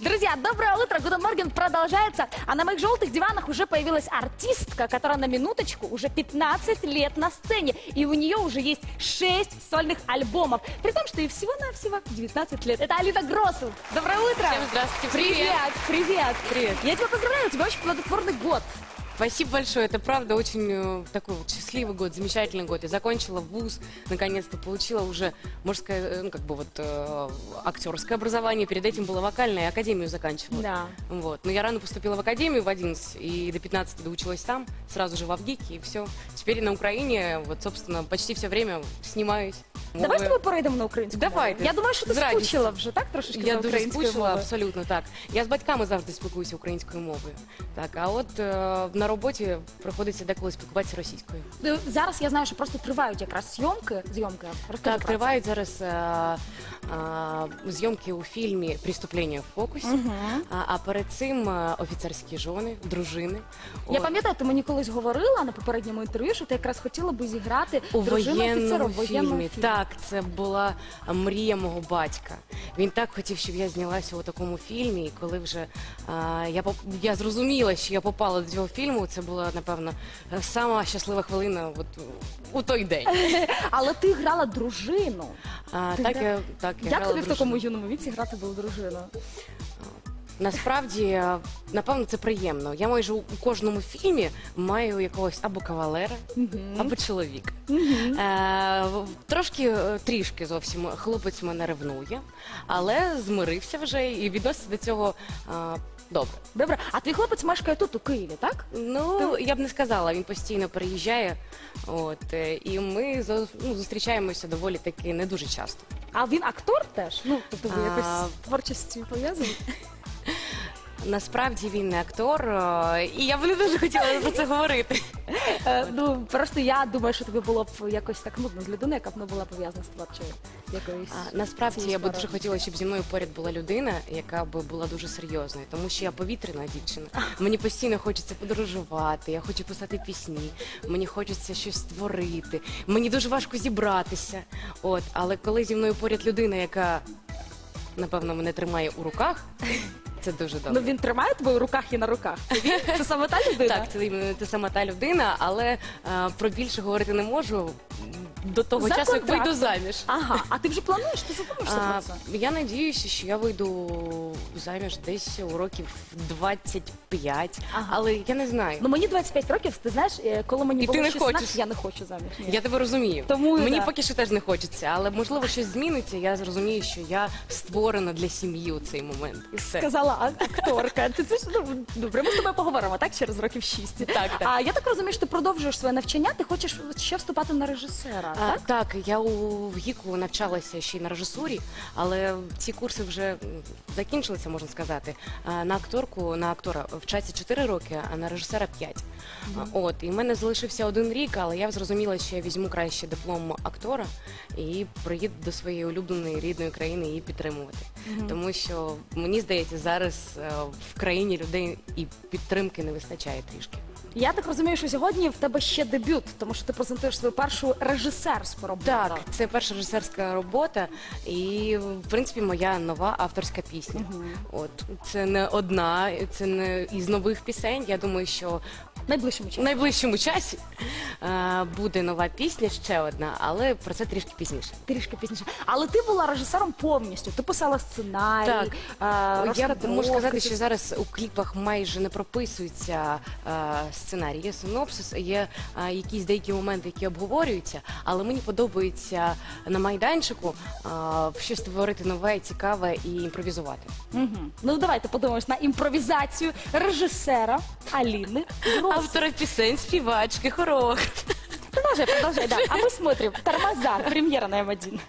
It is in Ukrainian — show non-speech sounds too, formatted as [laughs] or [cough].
Друзья, доброе утро. Гуден Морген продолжается. А на моих желтых диванах уже появилась артистка, которая на минуточку уже 15 лет на сцене. И у нее уже есть 6 сольных альбомов. При том, что ей всего-навсего 19 лет. Это Алина Гросу. Доброе утро. Всем здравствуйте. Привет. Привет, привет. Привет. Я тебя поздравляю, у тебя очень плодотворный год. Спасибо большое. Это правда очень э, такой вот счастливый год, замечательный год. Я закончила вуз, наконец-то получила уже, сказать, э, ну как бы вот э, актерское образование. Перед этим была вокальная, академию заканчивала. Да. Вот. Но я рано поступила в академию в 11 и до 15 доучилась там, сразу же в Авгике, и все. Теперь на Украине, вот, собственно, почти все время снимаюсь. Давай Мовою. з тобою перейдемо на українську. Давайте. мову. Я думаю, що ти З радістю. скучила вже, так? Трошечки Я за дуже українською скучила, мовою. абсолютно так. Я з батьками завжди спілкуюся українською мовою. Так, а от е, на роботі приходиться деколи спілкуватися російською. Ну, Зараз я знаю, що просто тривають якраз зйомки. Зйомки. Розкажи Так, це. тривають зараз е, е, зйомки у фільмі Преступлення в фокусі. А, а перед цим е, офіцерські жони, дружини. Я От. пам'ятаю, ти мені колись говорила на попередньому інтерв'ю, що ти якраз хотіла би зіграти У дружину офіцера воєнному в воєнному фільмі. фільмі. Так, це була мрія мого батька. Він так хотів, щоб я знялася у такому фільмі. І коли вже а, я поп- я зрозуміла, що я попала до цього фільму, це була напевно сама щаслива хвилина от, у той день. [laughs] Але ти грала дружину. А, Ти так гра- я так я Як грала тобі в дружину. такому юному віці грати був дружину? Насправді, е, напевно, це приємно. Я майже у кожному фільмі маю якогось або кавалера, або чоловіка. Е, трошки, е, трішки зовсім хлопець мене ревнує, але змирився вже і відноситься до цього е, добре. Добре, а твій хлопець мешкає тут, у Києві, так? Ну, я б не сказала, він постійно переїжджає. От, е, і ми зо- ну, зустрічаємося доволі таки не дуже часто. А він актор теж? Ну, тобто ви А, якось з творчістю пов'язані? Насправді він не актор, е, і я б не дуже хотіла про це говорити. Е, ну, просто я думаю, що тобі було б якось так нудно з людиною, яка б не була пов'язана з творчою якоюсь. А, насправді я би дуже хотіла, щоб зі мною поряд була людина, яка би була дуже серйозною, тому що я повітряна дівчина. Мені постійно хочеться подорожувати, я хочу писати пісні, мені хочеться щось створити. Мені дуже важко зібратися. От, але коли зі мною поряд людина, яка напевно мене тримає у руках, це дуже добре. Ну він тримає тебе у руках і на руках. Це він? Це саме та [laughs] людина? Так, це іменно сама та людина, але е, про більше говорити не можу до того За часу, як контрактом. вийду заміж. Ага, а ти вже плануєш? Ти задумаєшся про це? я надіюся, що я вийду заміж десь у років 25, Ага. але я не знаю. Ну мені 25 років, ти знаєш, е, коли мені І було ти не 16, хочеш? я не хочу заміж. Ні. Я тебе розумію. Тому Мені да. поки що теж не хочеться, але можливо щось зміниться. Я зрозумію, що я створена для сім'ї у цей момент. І все. Сказала а- акторка. Ти це ж ну, добре, ми з тобою поговоримо, так? Через років 6. Так, так. А я так розумію, що ти продовжуєш своє навчання, ти хочеш ще вступати на режисера, А, так? так, я у ВГІКу навчалася ще й на режисурі, але ці курси вже м, закінчилися, можна сказати. А, На акторку, на актора вчаться 4 роки, а на режисера 5. А, От, і в мене залишився один рік, але я зрозуміла, що я візьму краще диплом актора і приїду до своєї улюбленої рідної країни її підтримувати. Тому що мені здається, зараз е, в країні людей і підтримки не вистачає трішки. Я так розумію, що сьогодні в тебе ще дебют, тому що ти презентуєш свою першу режисерську роботу. Так, це перша режисерська робота, і в принципі моя нова авторська пісня. От це не одна, це не із нових пісень. Я думаю, що найближчому в часі. найближчому часі е, буде нова пісня, ще одна, але про це трішки пізніше. Трішки пізніше. Але ти була режисером повністю. Ти писала сценарій, Так. е, Я розкадровки. можу сказати, що зараз у кліпах майже не прописується е, сценарій. Є синопсис, є е, якісь деякі моменти, які обговорюються, але мені подобається на майданчику е, щось створити нове, цікаве і імпровізувати. Мгм. Ну давайте подивимось на імпровізацію режисера Аліни Грос. Автора пісень, співачки, хорох. Продолжай, продолжай, да. А мы смотрим. Тормоза. Премьера на М1.